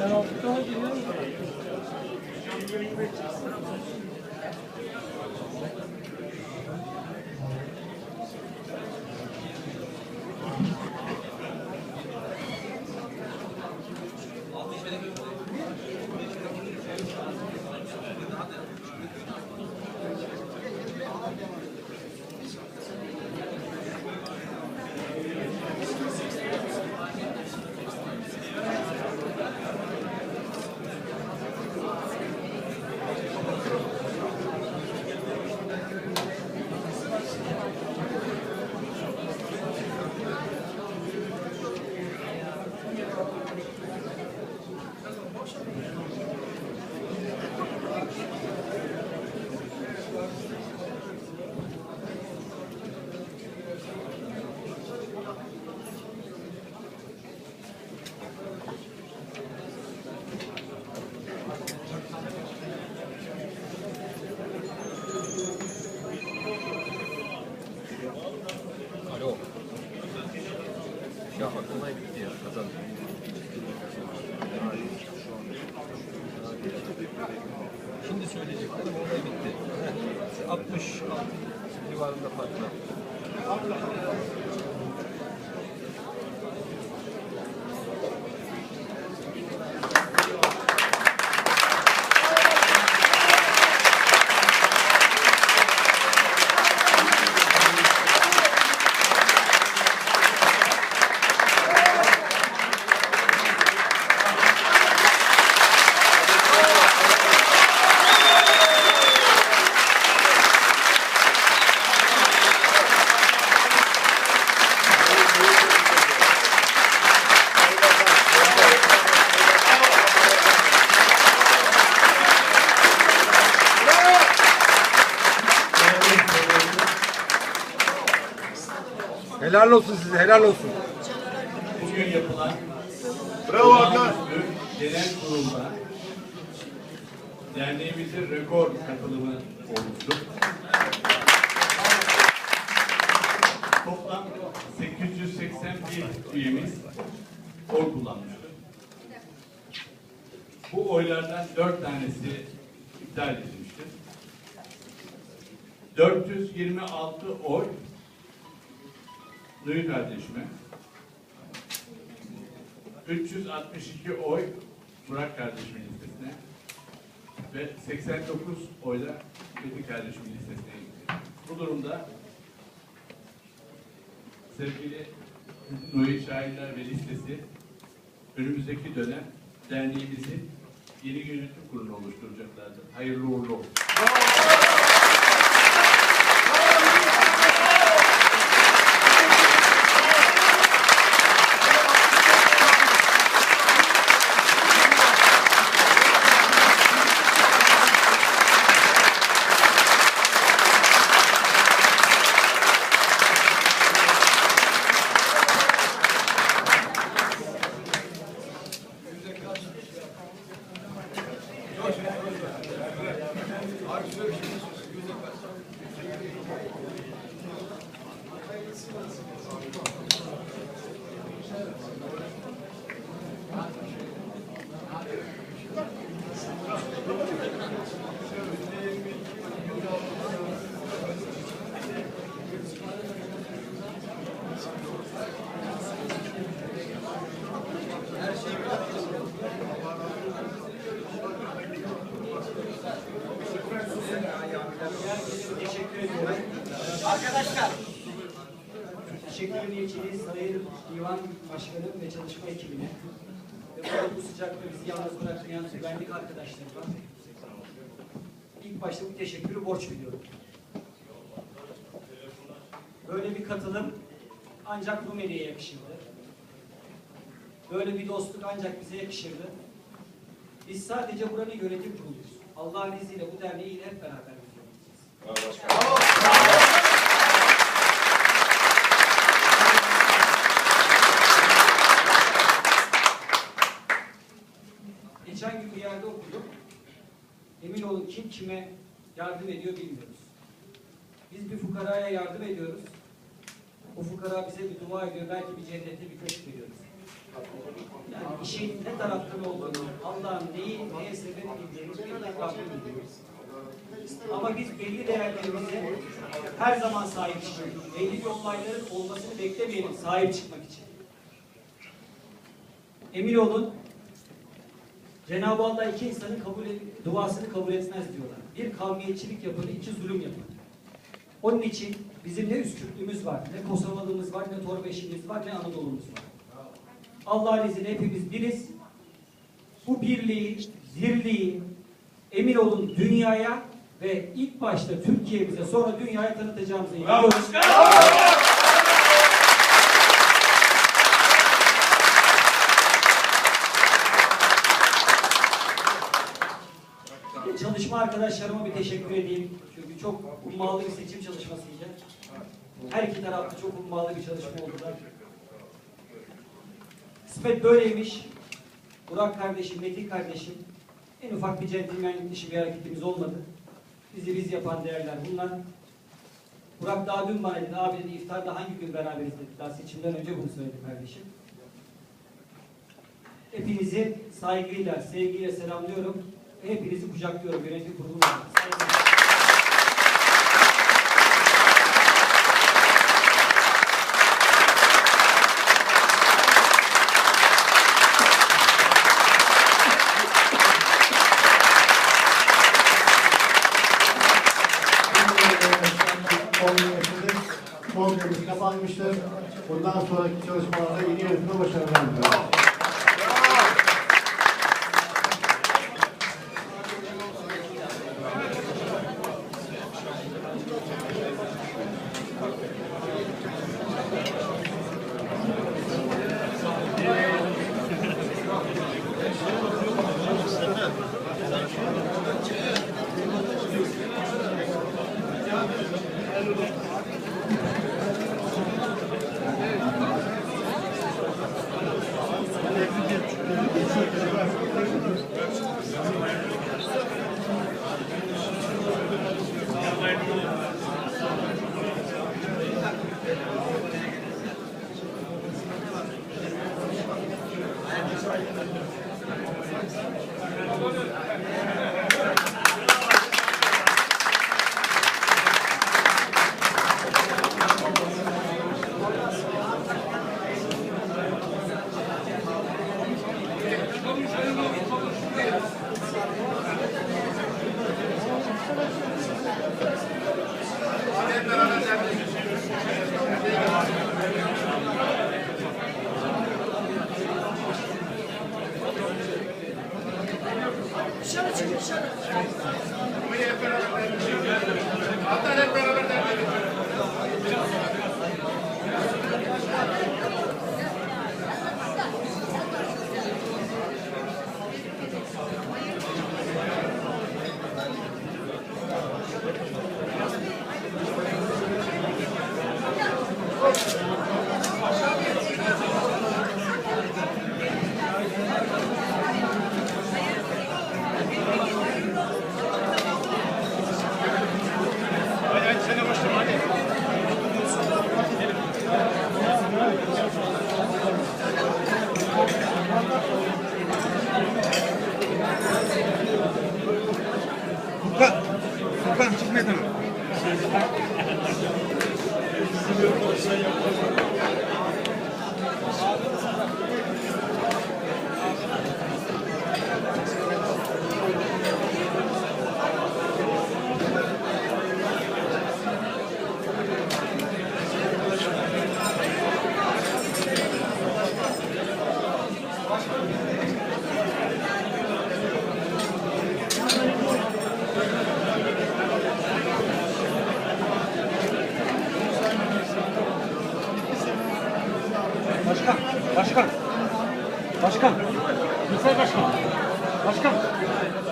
Ben altıda geliyorum. Thank you. Helal olsun size, helal olsun. Bugün yapılan Bravo Hakan. genel kurulda derneğimizin rekor katılımı olmuştur. Toplam 881 üyemiz oy kullanmıştır. Bu oylardan 4 tanesi iptal edilmiştir. 426 oy Nuri kardeşime, 362 oy Burak kardeşimin listesine ve 89 oyla Metin kardeşimin listesine gitti. Bu durumda sevgili Nuri Şahinler ve listesi önümüzdeki dönem derneğimizin yeni yönetim kurulu oluşturacaklardır. Hayırlı uğurlu olsun. Sayın Divan Başkanı ve çalışma ekibine. Ve burada bu sıcakta bizi yalnız bırakmayan güvenlik arkadaşlarıma. İlk başta bu teşekkürü borç biliyorum. Böyle bir katılım ancak Rumeli'ye yakışırdı. Böyle bir dostluk ancak bize yakışırdı. Biz sadece buranın yönetim kuruluyuz. Allah'ın izniyle bu derneği yine hep beraber yöneteceğiz. Geçen gün bir yerde okudum. Emin olun kim kime yardım ediyor bilmiyoruz. Biz bir fukaraya yardım ediyoruz. O fukara bize bir dua ediyor. Belki bir cennette bir köşk veriyoruz. Yani işin ne taraftan olduğunu, Allah'ın neyi neye sebep bildiğini Rabbim biliyor. Ama biz belli değerlerimize her zaman sahip çıkalım. Belli bir olayların olmasını beklemeyelim sahip çıkmak için. Emin olun Cenab-ı Allah iki insanın kabul et- duasını kabul etmez diyorlar. Bir kavmiyetçilik yapar, iki zulüm yapar. Onun için bizim ne Üsküplüğümüz var, ne Kosovalımız var, ne Torbeşimiz var, ne Anadolu'muz var. Allah'ın izniyle hepimiz biriz. Bu birliği, dirliği emin olun dünyaya ve ilk başta Türkiye'mize sonra dünyaya tanıtacağımıza inanıyoruz. Çalışma arkadaşlarıma bir teşekkür edeyim. Çünkü çok ummalı bir seçim çalışmasıydı. Her iki tarafta çok ummalı bir çalışma oldular. Kısmet böyleymiş. Burak kardeşim, Metin kardeşim en ufak bir centilmenlik dışı bir hareketimiz olmadı. Bizi biz yapan değerler bunlar. Burak daha dün bana dedi, abi dedi iftarda hangi gün beraberiz dedi. Daha seçimden önce bunu söyledi kardeşim. Hepinizi saygıyla, sevgiyle selamlıyorum. Hepinizi kucaklıyorum yönetim kurulu. Kongremiz kapanmıştır. Bundan sonraki çalışmalarda yeni yönetime başarılar diliyorum. Furkan, Furkan çık başkan. Başkan. Yüksel başkan. Başkan.